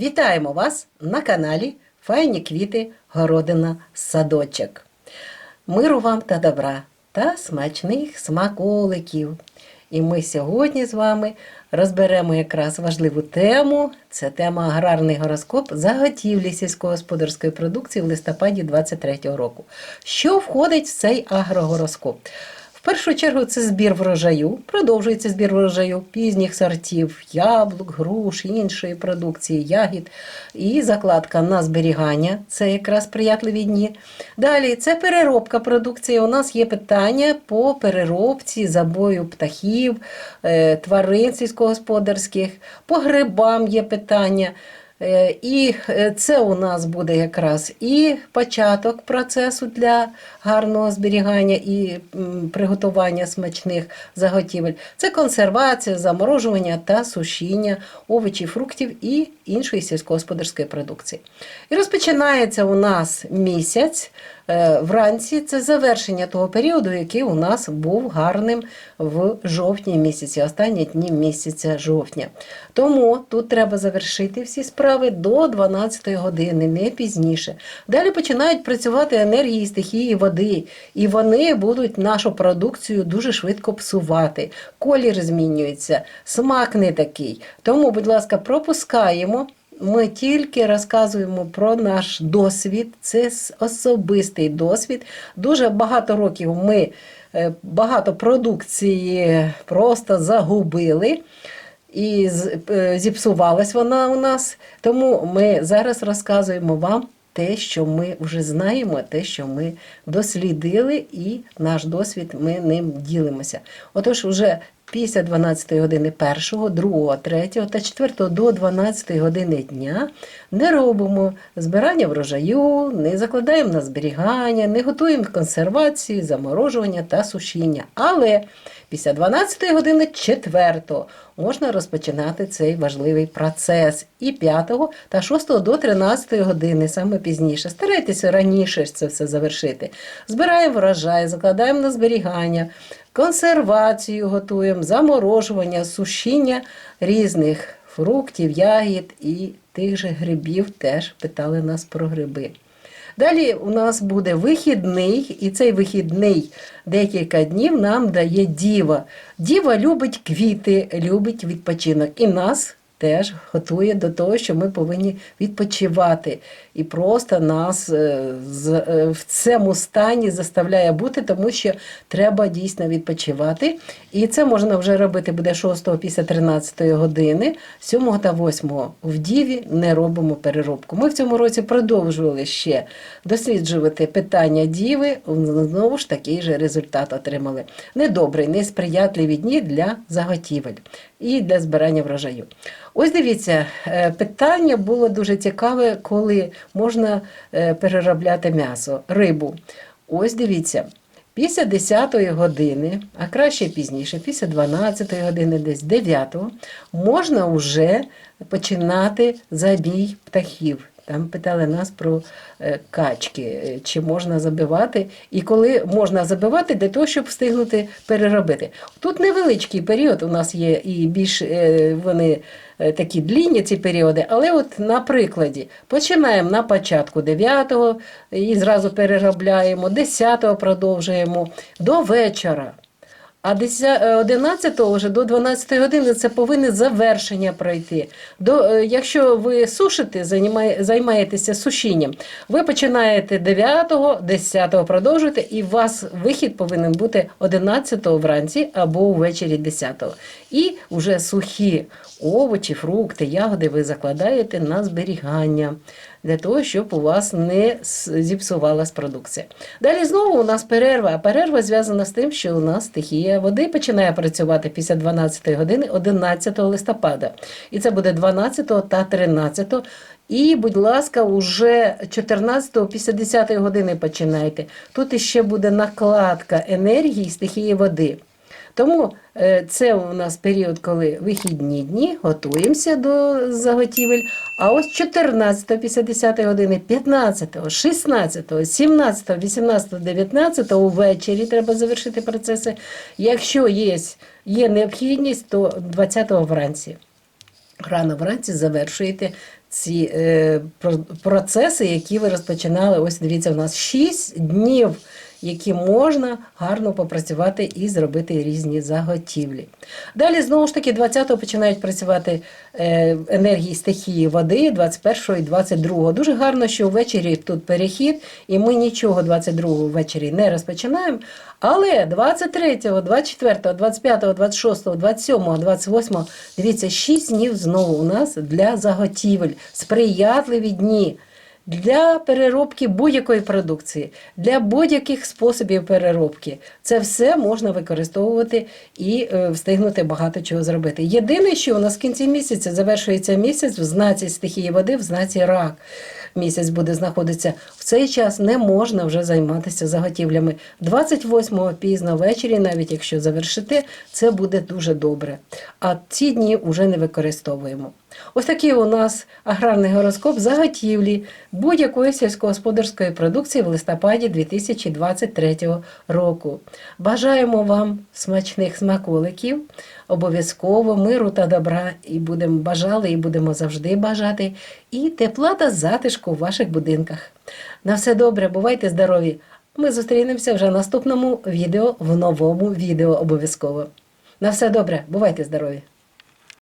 Вітаємо вас на каналі Файні квіти, городина, садочок. Миру вам та добра та смачних смаколиків. І ми сьогодні з вами розберемо якраз важливу тему. Це тема аграрний гороскоп заготівлі сільськогосподарської продукції в листопаді 2023 року. Що входить в цей агрогороскоп? В першу чергу це збір врожаю. Продовжується збір врожаю пізніх сортів, яблук, груш, іншої продукції, ягід. І закладка на зберігання це якраз сприятливі дні. Далі це переробка продукції. У нас є питання по переробці, забою птахів, е, тварин сільськогосподарських, по грибам є питання. Е, І е, це у нас буде якраз і початок процесу для гарного зберігання і приготування смачних заготівель. Це консервація, заморожування та сушіння овочів, фруктів і іншої сільськогосподарської продукції. І розпочинається у нас місяць. Е, Вранці це завершення того періоду, який у нас був гарним в жовтні місяці, останні дні місяця жовтня. Тому тут треба завершити всі справи до 12 години, не пізніше. Далі починають працювати енергії стихії води, і вони будуть нашу продукцію дуже швидко псувати. Колір змінюється, смак не такий. Тому, будь ласка, пропускаємо. Ми тільки розказуємо про наш досвід, це особистий досвід. Дуже багато років ми е, багато продукції просто загубили. І е, зіпсувалась вона у нас. Тому ми зараз розказуємо вам те, що ми вже знаємо, те, що ми дослідили, і наш досвід ми ним ділимося. Отож, вже після 12 години 1, 2, 3 та 4 до 12 години дня не робимо збирання врожаю, не закладаємо на зберігання, не готуємо консервацію, заморожування та сушіння. Але після 12 години 4 можна розпочинати цей важливий процес. І 5 та 6 до 13 години, саме пізніше. Старайтеся раніше це все завершити. Збираємо врожай, закладаємо на зберігання, консервацію готуємо, заморожування, сушіння різних фруктів, ягід і тих же грибів теж питали нас про гриби. Далі у нас буде вихідний, і цей вихідний декілька днів нам дає діва. Діва любить квіти, любить відпочинок. І нас теж готує до того, що ми повинні відпочивати. І просто нас е, е, в цьому стані заставляє бути, тому що треба дійсно відпочивати. І це можна вже робити буде 6 після 13 години, 7 та 8 в Діві не робимо переробку. Ми в цьому році продовжували ще досліджувати питання Діви, знову ж такий же результат отримали. Недобрий, несприятливі дні для заготівель і для збирання врожаю. Ось дивіться, е, питання було дуже цікаве, коли можна е, переробляти м'ясо, рибу. Ось дивіться. Після 10 години, а краще пізніше, після 12 години, десь 9, можна вже починати забій птахів. Там питали нас про е, качки, е, чи можна забивати, і коли можна забивати для того, щоб встигнути переробити. Тут невеличкий період у нас є, і більш е, вони такі длінні ці періоди, але от на прикладі починаємо на початку 9-го і зразу переробляємо, 10-го продовжуємо до вечора. А 10 е, 11 вже до 12 години це повинне завершення пройти. До, е, якщо ви сушите, займає- займаєтеся сушінням, ви починаєте 9-го, 10-го продовжуєте, і у вас вихід повинен бути 11-го вранці або ввечері 10-го. І вже сухі овочі, фрукти, ягоди ви закладаєте на зберігання для того, щоб у вас не зіпсувалась продукція. Далі знову у нас перерва. А перерва зв'язана з тим, що у нас стихія води починає працювати після 12 години 11 листопада. І це буде 12 та 13. І, будь ласка, уже 14 після 10 години починайте. Тут іще буде накладка енергії стихії води. Тому е, це у нас період, коли вихідні дні, готуємося до заготівель. А ось 14, після 10 години, 15, 16, 17, 18, 19 увечері треба завершити процеси. Якщо є, є необхідність, то 20 вранці. рано вранці завершуєте ці е, про- процеси, які ви розпочинали. Ось дивіться, у нас 6 днів, які можна гарно попрацювати і зробити різні заготівлі. Далі, знову ж таки, 20-го починають працювати е, енергії стихії води, 21-го і 22-го. Дуже гарно, що ввечері тут перехід, і ми нічого 22-го ввечері не розпочинаємо. Але 23-го, 24-го, 25-го, 26-го, 27-го, 28-го, дивіться, 6 днів знову у нас для заготівель, сприятливі дні для переробки будь-якої продукції, для будь-яких способів переробки. Це все можна використовувати і е, встигнути багато чого зробити. Єдине, що у нас в кінці місяця завершується місяць в знаці стихії води, в знаці рак. Місяць буде знаходитися в цей час не можна вже займатися заготівлями. 28-го пізно ввечері, навіть якщо завершите, це буде дуже добре. А ці дні вже не використовуємо. Ось такий у нас аграрний гороскоп заготівлі будь-якої сільськогосподарської продукції в листопаді 2023 року. Бажаємо вам смачних смаколиків, обов'язково миру та добра, і будемо бажали, і будемо завжди бажати, і тепла та затишку в ваших будинках. На все добре, бувайте здорові! Ми зустрінемося вже в наступному відео в новому відео обов'язково. На все добре, бувайте здорові!